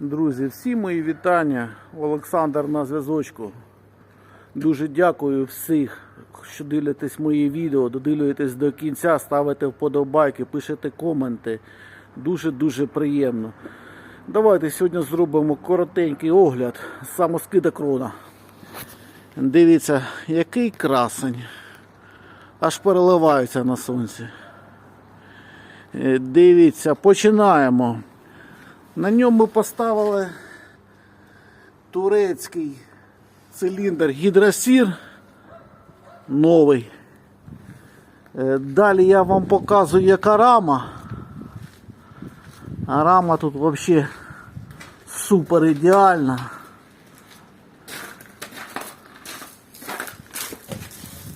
Друзі, всі мої вітання. Олександр на зв'язочку. Дуже дякую всіх, що дивитесь мої відео, додивлюєтесь до кінця, ставите вподобайки, пишете коменти. Дуже-дуже приємно. Давайте сьогодні зробимо коротенький огляд самоскида крона. Дивіться, який красень. Аж переливається на сонці. Е, Дивіться, починаємо. На ньому ми поставили турецький циліндр гідросір новий. Е, Далі я вам показую, яка рама. А рама тут взагалі супер ідеальна.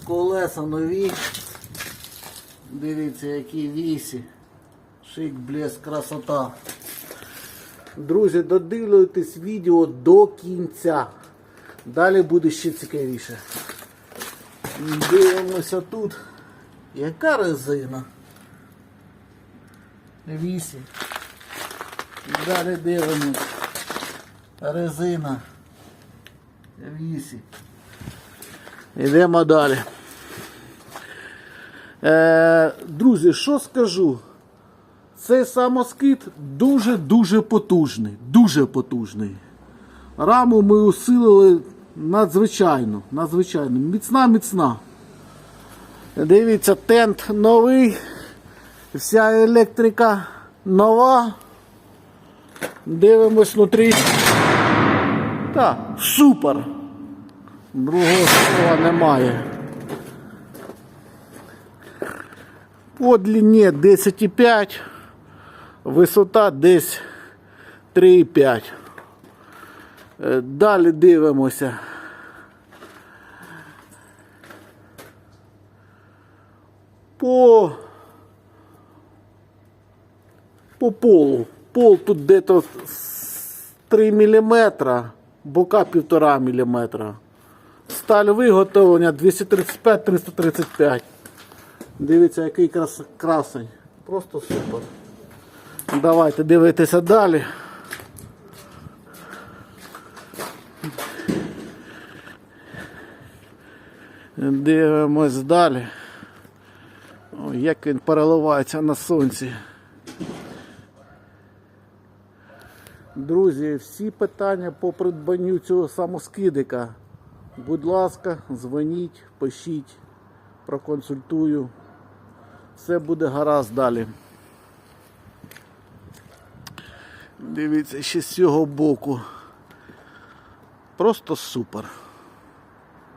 Колеса нові. Дивіться, які вісі. Шик, блеск, красота. Друзі, додивлюйтесь відео до кінця. Далі буде ще цікавіше. Дивимося тут. Яка резина? Вісім. Далі дивимось. Резина. Вісім. Йдемо далі. Е, друзі, що скажу? Цей самоскид дуже-дуже потужний. Дуже потужний. Раму ми усилили надзвичайно. надзвичайно. Міцна, міцна. Дивіться, тент новий. Вся електрика нова. Дивимось внутрі. Так, супер. Другого слова немає. По длині 10,5, висота десь 3,5. Е, Далі дивимося. По, по полу. Пол тут где-то 3 мм, бока 1,5 мм. Сталь виготовлення 235-335. Дивіться, який крас... красень. Просто супер. Давайте дивитися далі. Дивимось далі. Як він переливається на сонці. Друзі, всі питання по придбанню цього самоскидика. Будь ласка, дзвоніть, пишіть, проконсультую. Все буде гаразд далі. Дивіться, ще з цього боку. Просто супер.